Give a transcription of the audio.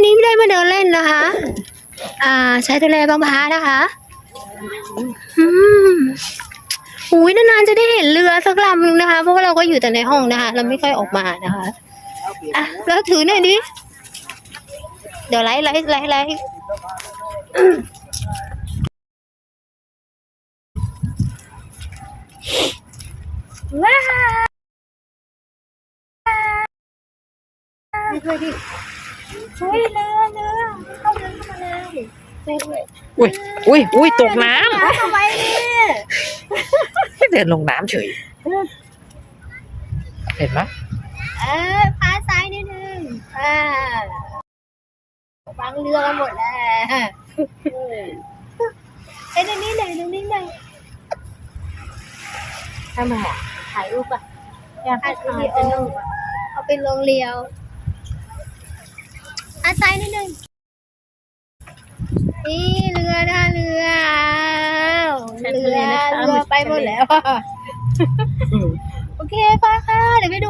อ้าววันนี้ไม่ได้มาเดินเล่นนะคะ อ่า ใช้ทะเลบางพระนะคะอืมอุ้ยนานๆจะได้เห็นเรือสักลำนึงนะคะ เพราะว่าเราก็อยู่แต่ในห้องนะคะ เราไม่ค่อยออกมานะคะอะแล้วถือหน่อยดิ เดี๋ยวไลฟ์ไลฟ์ไลฟ์ไลฟ์ว้าวช่วยดิ ช่วยเรือเรือเข้าเรือเข้ามาเลยช่วยด้วยอุ้ยอุ้ยอุ้ยตกน้ทำไมเนี่ยำเดินลงน้ำเฉย เห็นไหมเออพาซ้ายนิดนึงอ่าฟังเรือกันหมดแล้วไอ้ยตรงนี้หน่อยตรงนี้หน่อยทำไมอะถ่ายรูปอะอยากอัดวิดีโอเอาเป็นลงเรียว อาซ้ายนิดนึง นี่เรือนะเรืออ้าวเรือเรือไปหมดแล้วอะโอเคป้าค่ะ เดี๋ยวไปดู